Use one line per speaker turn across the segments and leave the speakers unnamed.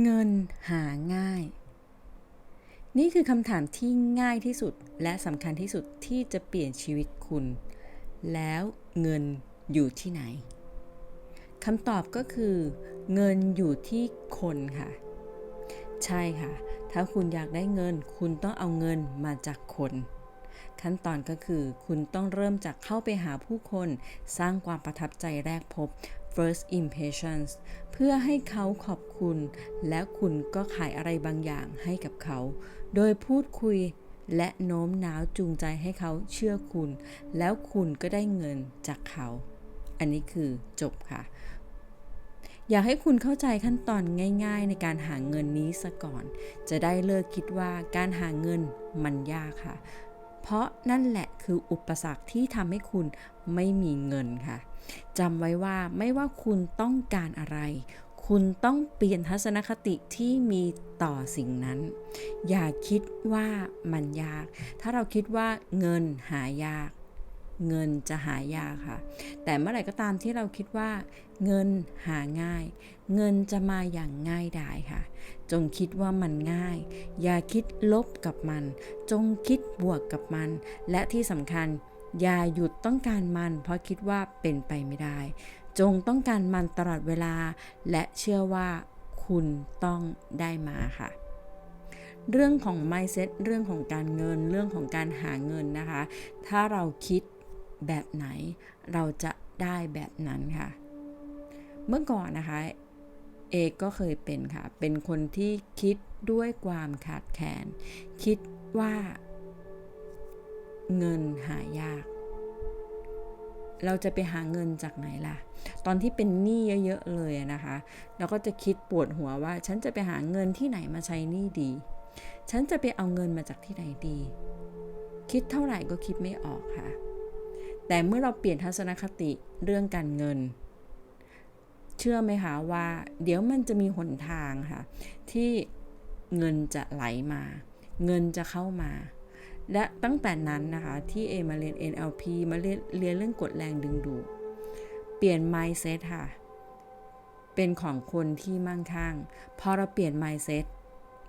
เงินหาง่าย นี่คือคำถามที่ง่ายที่สุดและสำคัญที่สุดที่จะเปลี่ยนชีวิตคุณ แล้วเงินอยู่ที่ไหนคำตอบก็คือ เงินอยู่ที่คนค่ะ ใช่ค่ะ ถ้าคุณอยากได้เงิน คุณต้องเอาเงินมาจากคน ขั้นตอนก็คือ คุณต้องเริ่มจากเข้าไปหาผู้คน สร้างความประทับใจแรกพบ first impressions เพื่อให้เขาขอบคุณ แล้วคุณก็ขายอะไรบางอย่างให้กับเขา โดยพูดคุยและโน้มน้าวจูงใจให้เขาเชื่อคุณ แล้วคุณก็ได้เงินจากเขา อันนี้คือจบค่ะ อยากให้คุณเข้าใจขั้นตอนง่าย ๆ ในการหาเงินนี้ซะก่อน จะได้เลิกคิดว่าการหาเงินมันยากค่ะ เพราะนั่นแหละคืออุปสรรคที่ทำให้คุณไม่มีเงินค่ะจำไว้ว่าไม่ว่าคุณต้องการอะไร คุณต้องเปลี่ยนทัศนคติที่มีต่อสิ่งนั้น อย่าคิดว่ามันยาก ถ้าเราคิดว่าเงินหายาก เงินจะหายากค่ะ แต่เมื่อไหร่ก็ตามที่เราคิดว่า เงินหาง่าย เงินจะมาอย่างง่ายดายค่ะ จงคิดว่ามันง่าย อย่าคิดลบกับมัน จงคิดบวกกับมัน และที่สำคัญอย่าหยุดต้องการมัน เพราะคิดว่าเป็นไปไม่ได้ จงต้องการมันตลอดเวลา และเชื่อว่าคุณต้องได้มาค่ะ เรื่องของ mindset เรื่องของการเงิน เรื่องของการหาเงินนะคะ ถ้าเราคิด แบบไหน เราจะได้แบบนั้นค่ะ เมื่อก่อนนะคะเอกก็เคยเป็นค่ะ เป็นคนที่คิดด้วยความขาดแคลน คิดว่าเงินหายาก เราจะไปหาเงินจากไหนล่ะ ตอนที่เป็นหนี้เยอะๆเลยนะคะ เราก็จะคิดปวดหัวว่า ฉันจะไปหาเงินที่ไหนมาใช้หนี้ดี ฉันจะไปเอาเงินมาจากที่ไหนดี คิดเท่าไหร่ก็คิดไม่ออกค่ะ แต่เมื่อเราเปลี่ยนทัศนคติเรื่องการเงิน เชื่อไหมคะว่า เดี๋ยวมันจะมีหนทางค่ะ ที่เงินจะไหลมา เงินจะเข้ามา และตั้งแต่นั้นนะคะที่เอมาเรียน NLP มาเรียนเรียนเรื่องกดแรงดึงดูดเปลี่ยน mindset ค่ะ เป็นของคนที่มั่งคั่งพอเราเปลี่ยน mindset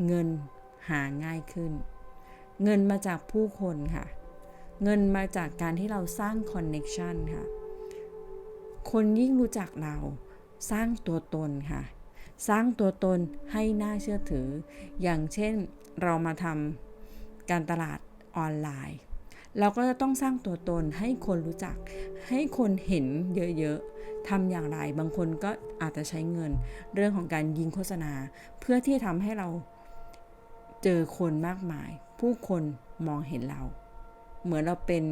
เงินหาง่ายขึ้น เงินมาจากผู้คนค่ะ เงินมาจากการที่เราสร้าง connection ค่ะ คนยิ่งรู้จักเราสร้างตัวตนค่ะ สร้างตัวตนให้น่าเชื่อถือ อย่างเช่นเรามาทำการตลาดออนไลน์ เราก็จะต้องสร้างตัวตนให้คนรู้จัก ให้คนเห็นเยอะๆทำอย่างไร บางคนก็อาจจะใช้เงิน เรื่องของการยิงโฆษณา เพื่อที่ทำให้เราเจอคนมากมาย ผู้คนมองเห็นเรา เหมือนเราเป็น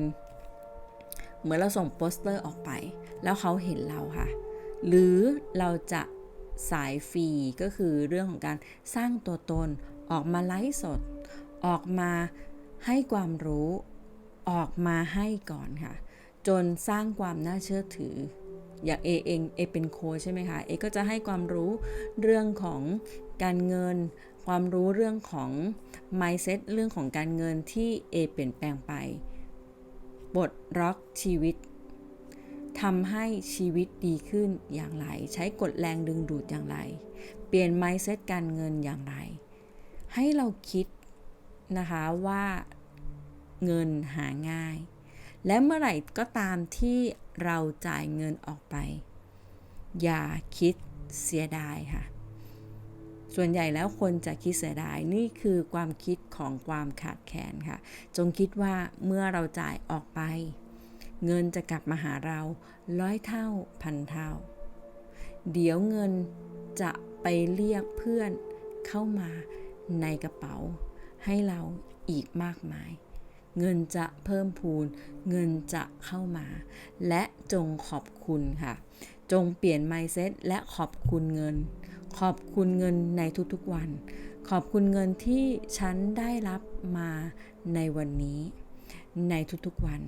เหมือนเราส่งโปสเตอร์ออกไป แล้วเขาเห็นเราค่ะ หรือเราจะสายฟรีก็คือเรื่องของการสร้างตัวตน ออกมาไลฟ์สด ออกมาให้ความรู้ ออกมาให้ก่อนค่ะ จนสร้างความน่าเชื่อถือ อย่างเอเองเอเป็นโค้ชใช่ไหมคะ เอก็จะให้ความรู้เรื่องของการเงิน ความรู้เรื่องของ mindset เรื่องของการเงินที่เอเปลี่ยนแปลงไป บทร็อกชีวิตทำให้ชีวิตดีขึ้นอย่างไร ใช้กฎแรงดึงดูดอย่างไร เปลี่ยน mindset การเงินอย่างไร ให้เราคิดนะคะว่าเงินหาง่าย และเมื่อไหร่ก็ตามที่เราจ่ายเงินออกไป อย่าคิดเสียดายค่ะ ส่วนใหญ่แล้วคนจะคิดเสียดายนี่คือความคิดของความขาดแคลนค่ะ จงคิดว่าเมื่อเราจ่ายออกไป เงินจะกลับมาหาเราร้อยเท่าพันเท่า เดี๋ยวเงินจะไปเรียกเพื่อนเข้ามาในกระเป๋า ให้เราอีกมากมาย เงินจะเพิ่มพูน เงินจะเข้ามา และจงขอบคุณค่ะ จงเปลี่ยน mindset และขอบคุณเงิน ขอบคุณเงินในทุกๆวัน ขอบคุณเงินที่ฉันได้รับมาในวันนี้ ในทุกๆวัน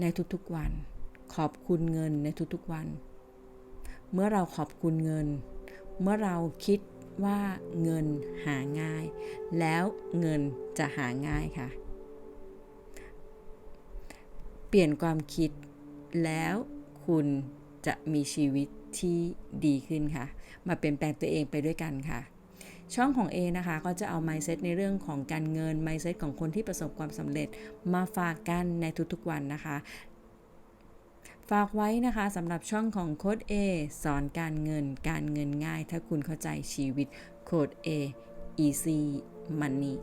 ในทุกๆวัน ขอบคุณเงินในทุกๆวัน เมื่อเราขอบคุณเงิน เมื่อเราคิดว่าเงินหาง่าย แล้วเงินจะหาง่ายค่ะ เปลี่ยนความคิดแล้วคุณ จะมีชีวิตที่ดีขึ้นค่ะ มาเปลี่ยนแปลงตัวเองไปด้วยกันค่ะ ช่องของ A นะคะ ก็จะเอา mindset ในเรื่องของการเงิน mindset ของคนที่ประสบความสำเร็จมาฝากกันในทุกๆวันนะคะฝากไว้นะคะสำหรับช่องของโค้ด A สอนการเงินการเงินง่าย ถ้าคุณเข้าใจชีวิตโค้ด A easy money